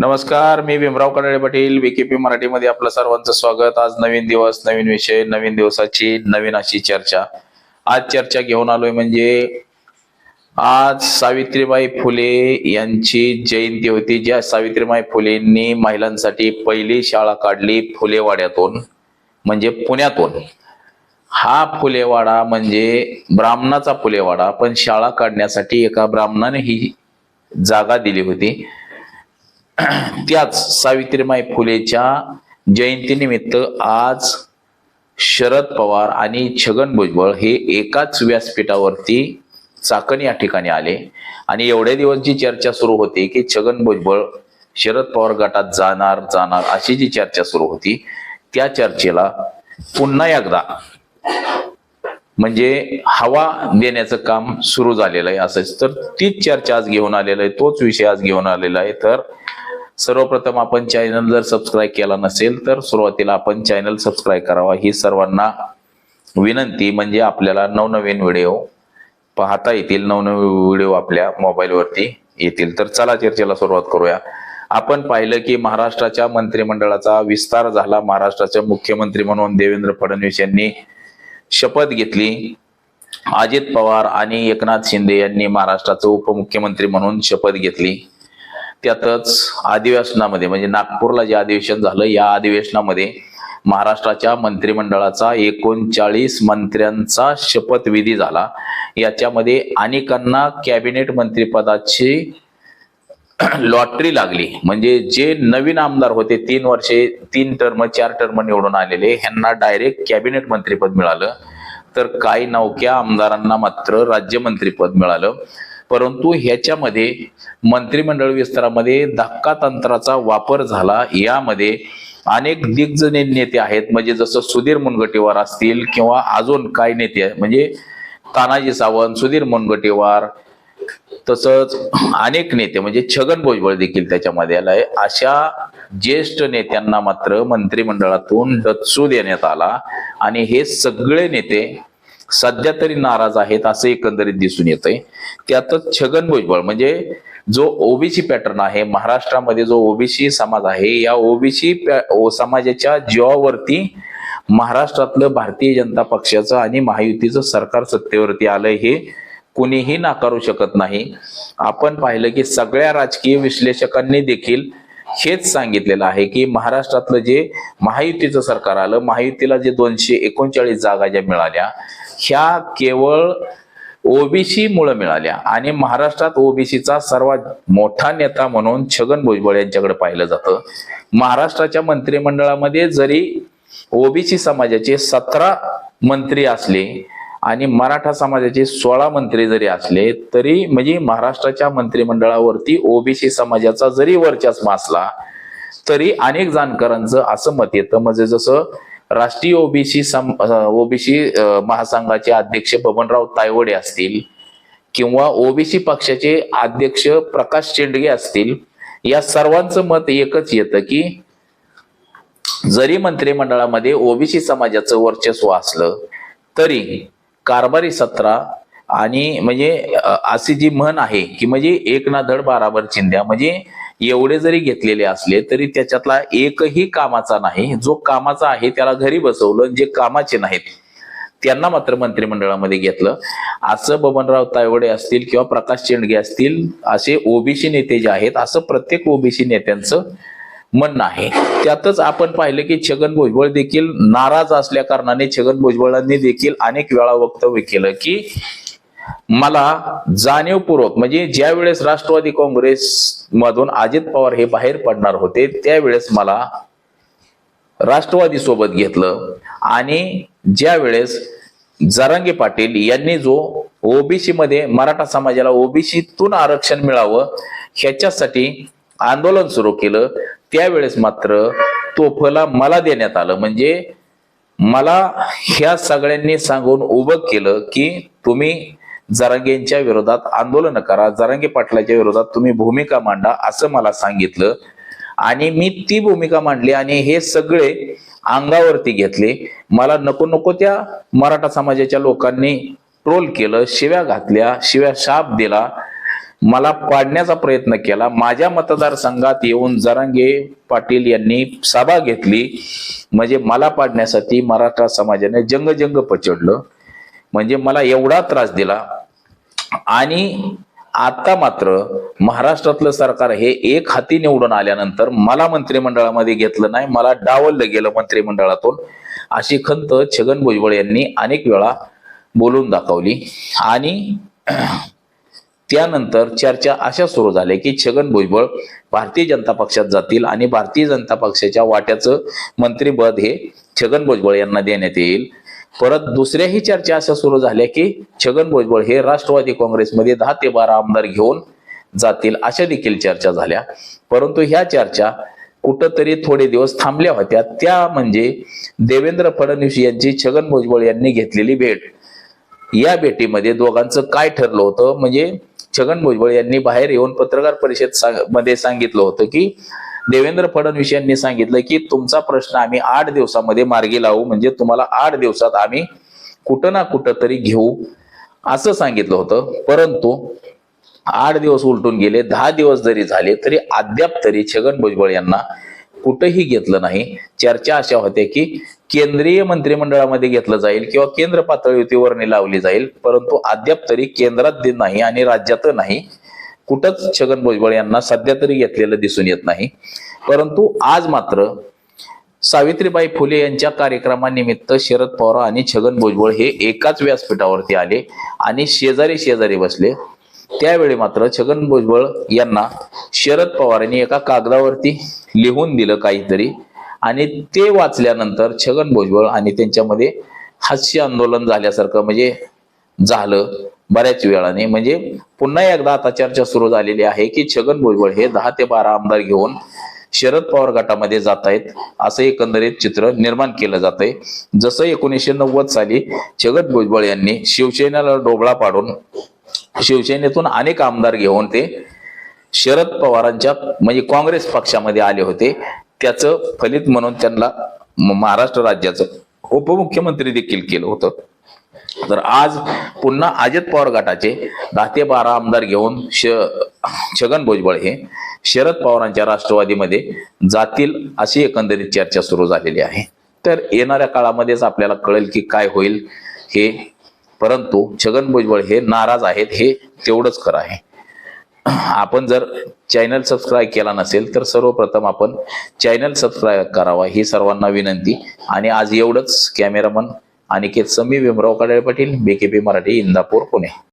नमस्कार मी भीमराव कडाळे पाटील बीकेपी मराठीमध्ये आपलं सर्वांचं स्वागत. आज नवीन दिवस नवीन विषय नवीन दिवसाची नवीन अशी चर्चा. आज चर्चा घेऊन आलोय म्हणजे आज सावित्रीबाई फुले यांची जयंती होती. ज्या सावित्रीबाई फुलेंनी महिलांसाठी पहिली शाळा काढली फुलेवाड्यातून म्हणजे पुण्यातून. हा फुलेवाडा म्हणजे ब्राह्मणाचा फुलेवाडा पण शाळा काढण्यासाठी एका ब्राह्मणाने ही जागा दिली होती. त्याच सावित्रीबाई फुलेच्या जयंतीनिमित्त आज शरद पवार आणि छगन भुजबळ हे एकाच व्यासपीठावरती चाकण या ठिकाणी आले. आणि एवढ्या दिवस जी चर्चा सुरू होती की छगन भुजबळ शरद पवार गटात जाणार जाणार अशी जी चर्चा सुरू होती त्या चर्चेला पुन्हा एकदा म्हणजे हवा देण्याचं काम सुरू झालेलं आहे असंच तर तीच चर्चा आज घेऊन आलेलं आहे तोच विषय आज घेऊन आलेला आहे. तर सर्वप्रथम आपण चॅनल जर सबस्क्राईब केला नसेल तर सुरुवातीला आपण चॅनल सबस्क्राईब करावा. ही सर्वांना विनंती म्हणजे आपल्याला नवनवीन व्हिडिओ पाहता येतील. नवनवीन व्हिडिओ आपल्या मोबाईलवरती येतील. तर चला चर्चेला सुरुवात करूया. आपण पाहिलं की महाराष्ट्राच्या मंत्रिमंडळाचा विस्तार झाला. महाराष्ट्राचे मुख्यमंत्री म्हणून देवेंद्र फडणवीस यांनी शपथ घेतली. अजित पवार आणि एकनाथ शिंदे यांनी महाराष्ट्राचे उपमुख्यमंत्री म्हणून शपथ घेतली. त्यातच अधिवेशनामध्ये म्हणजे नागपूरला जे अधिवेशन झालं या अधिवेशनामध्ये महाराष्ट्राच्या मंत्रिमंडळाचा एकोणचाळीस मंत्र्यांचा शपथविधी झाला. याच्यामध्ये अनेकांना कॅबिनेट मंत्रिपदाची लॉटरी लागली. म्हणजे जे नवीन आमदार होते तीन वर्षे तीन टर्म चार टर्म निवडून आलेले ह्यांना डायरेक्ट कॅबिनेट मंत्रीपद मिळालं. तर काही नौक्या आमदारांना मात्र राज्यमंत्रीपद मिळालं. परंतु ह्याच्यामध्ये मंत्रिमंडळ विस्तारामध्ये धक्का तंत्राचा वापर झाला. यामध्ये अनेक दिग्गज नेते आहेत. म्हणजे जसं सुधीर मुनगटीवार असतील किंवा अजून काय नेते म्हणजे तानाजी सावंत सुधीर मुनगटीवार तसंच अनेक नेते. म्हणजे छगन भुजबळ देखील त्याच्यामध्ये आलाय अशा ज्येष्ठ नेत्यांना मात्र मंत्रिमंडळातून डच्चू देण्यात आला. आणि हे सगळे नेते सध्या तरी नाराज आहेत असं एकंदरीत दिसून येतंय. त्यातच छगन भुजबळ म्हणजे जो ओबीसी पॅटर्न आहे महाराष्ट्रामध्ये जो ओबीसी समाज आहे या ओबीसी समाजाच्या जीवावरती महाराष्ट्रातलं भारतीय जनता पक्षाचं आणि महायुतीचं सरकार सत्तेवरती आलंय हे कुणीही नाकारू शकत नाही. आपण पाहिलं की सगळ्या राजकीय विश्लेषकांनी देखील हेच सांगितलेलं आहे की महाराष्ट्रातलं जे महायुतीचं सरकार आलं महायुतीला जे दोनशे एकोणचाळीस जागा ज्या मिळाल्या ह्या केवळ ओबीसी मुळे मिळाल्या. आणि महाराष्ट्रात ओबीसीचा सर्वात मोठा नेता म्हणून छगन भुजबळ यांच्याकडे पाहिलं जातं. महाराष्ट्राच्या मंत्रिमंडळामध्ये जरी ओबीसी समाजाचे सतरा मंत्री असले आणि मराठा समाजाचे सोळा मंत्री जरी असले तरी म्हणजे महाराष्ट्राच्या मंत्रिमंडळावरती ओबीसी समाजाचा जरी वर्चस्व असला तरी अनेक जाणकारांचं असं मत येतं. म्हणजे जसं राष्ट्रीय ओबीसी सम ओबीसी महासंघाचे अध्यक्ष बबनराव तायवडे असतील किंवा ओबीसी पक्षाचे अध्यक्ष प्रकाश शेंडगे असतील या सर्वांचं मत एकच येतं की जरी मंत्रिमंडळामध्ये ओबीसी समाजाचं वर्चस्व असलं तरी कारभारी सत्रा आणि म्हणजे अशी जी म्हण आहे की म्हणजे एक ना धड बाराबर चिंध्या म्हणजे एवढे जरी घेतलेले असले तरी त्याच्यातला एकही कामाचा नाही. जो कामाचा आहे त्याला घरी बसवलं जे कामाचे नाहीत त्यांना मात्र मंत्रिमंडळामध्ये घेतलं. असं बबनराव तायवडे असतील किंवा प्रकाश चेंडगे असतील असे ओबीसी नेते जे आहेत असं प्रत्येक ओबीसी नेत्यांचं म्हणणं आहे. त्यातच आपण पाहिलं की छगन भुजबळ देखील नाराज असल्या कारणाने छगन भुजबळांनी देखील अनेक वेळा वक्तव्य केलं की मला जाणीवपूर्वक म्हणजे ज्या वेळेस राष्ट्रवादी काँग्रेस मधून अजित पवार हे बाहेर पडणार होते त्यावेळेस मला राष्ट्रवादी सोबत घेतलं. आणि ज्या वेळेस जरांगे पाटील यांनी जो ओबीसी मध्ये मराठा समाजाला ओबीसीतून आरक्षण मिळावं ह्याच्यासाठी आंदोलन सुरू केलं त्यावेळेस मात्र तोफला मला देण्यात आलं. म्हणजे मला ह्या सगळ्यांनी सांगून उभं केलं की तुम्ही जरांगेंच्या विरोधात आंदोलन करा जरांगे पाटलाच्या विरोधात तुम्ही भूमिका मांडा असं मला सांगितलं. आणि मी ती भूमिका मांडली आणि हे सगळे अंगावरती घेतले. मला नको नको त्या मराठा समाजाच्या लोकांनी ट्रोल केलं शिव्या घातल्या शिव्या शाप दिला. मला पाडण्याचा प्रयत्न केला. माझ्या मतदारसंघात येऊन जरांगे पाटील यांनी सभा घेतली. म्हणजे मला पाडण्यासाठी मराठा समाजाने जंगजंग पचडलं म्हणजे मला एवढा त्रास दिला. आणि आता मात्र महाराष्ट्रातलं सरकार हे एक हाती निवडून आल्यानंतर मला मंत्रिमंडळामध्ये घेतलं नाही मला डावललं गेलं मंत्रिमंडळातून. अशी खंत छगन भुजबळ यांनी अनेक वेळा बोलून दाखवली. आणि त्यानंतर चर्चा अशा सुरू झाल्या की छगन भुजबळ भारतीय जनता पक्षात जातील आणि भारतीय जनता पक्षाच्या वाट्याचं मंत्रीपद हे छगन भुजबळ यांना देण्यात येईल. परत दुसऱ्याही चर्चा अशा सुरू झाल्या की छगन भुजबळ हे राष्ट्रवादी काँग्रेसमध्ये दहा ते बारा आमदार घेऊन जातील अशा देखील चर्चा झाल्या. परंतु ह्या चर्चा कुठंतरी थोडे दिवस थांबल्या होत्या. त्या म्हणजे देवेंद्र फडणवीस यांची छगन भुजबळ यांनी घेतलेली भेट. या भेटीमध्ये दोघांचं काय ठरलं होतं? म्हणजे छगन भुजबळ यांनी बाहेर येऊन पत्रकार परिषद सांग- मध्ये सांगितलं होतं की देवेंद्र फडणवीस यांनी सांगितलं की तुमचा प्रश्न आम्ही आठ दिवसामध्ये मार्गी लावू. म्हणजे तुम्हाला आठ दिवसात आम्ही कुठं ना कुठं तरी घेऊ असं सांगितलं होतं. परंतु आठ दिवस उलटून गेले दहा दिवस जरी झाले तरी अद्याप तरी छगन भुजबळ यांना कुठंही घेतलं नाही. चर्चा अशा होत्या की केंद्रीय मंत्रिमंडळामध्ये घेतलं जाईल किंवा केंद्र पातळीवर लावली जाईल. परंतु अद्याप तरी केंद्रात नाही आणि राज्यात नाही. कुठंच छगन भुजबळ यांना सध्या तरी घेतलेलं दिसून येत नाही. परंतु आज मात्र सावित्रीबाई फुले यांच्या कार्यक्रमानिमित्त शरद पवार आणि छगन भुजबळ हे एकाच व्यासपीठावरती आले आणि शेजारी शेजारी बसले. त्यावेळी मात्र छगन भुजबळ यांना शरद पवारांनी एका कागदावरती लिहून दिलं काहीतरी आणि ते वाचल्यानंतर छगन भुजबळ आणि त्यांच्यामध्ये हास्य आंदोलन झाल्यासारखं म्हणजे झालं बऱ्याच वेळाने. म्हणजे पुन्हा एकदा आता चर्चा सुरू झालेली आहे की छगन भुजबळ हे दहा ते बारा आमदार घेऊन शरद पवार गटामध्ये जात आहेत. असं एकंदरीत चित्र निर्माण केलं जात आहे जसं एकोणीसशे नव्वद साली छगन भुजबळ यांनी शिवसेनेला डोबळा पाडून शिवसेनेतून अनेक आमदार घेऊन ते शरद पवारांच्या म्हणजे काँग्रेस पक्षामध्ये आले होते. त्याचं फलित म्हणून त्यांना महाराष्ट्र राज्याचं उपमुख्यमंत्री देखील केलं होतं. तर आज पुन्हा अजित पवार गटाचे दहा ते बारा आमदार घेऊन श छगन भुजबळ हे शरद पवारांच्या राष्ट्रवादीमध्ये जातील अशी एकंदरीत चर्चा सुरू झालेली आहे. तर येणाऱ्या काळामध्येच आपल्याला कळेल की काय होईल हे परंतु छगन भुजबळ हे नाराज आहेत हे तेवढंच खरं आहे. आपण जर चॅनल सबस्क्राईब केला नसेल तर सर्वप्रथम आपण चॅनल सबस्क्राईब करावा ही सर्वांना विनंती आणि आज एवढंच कॅमेरामन अनिकेत समी भीमराव काळे पाटील बीकेपी मराठी इंदापूर पुणे.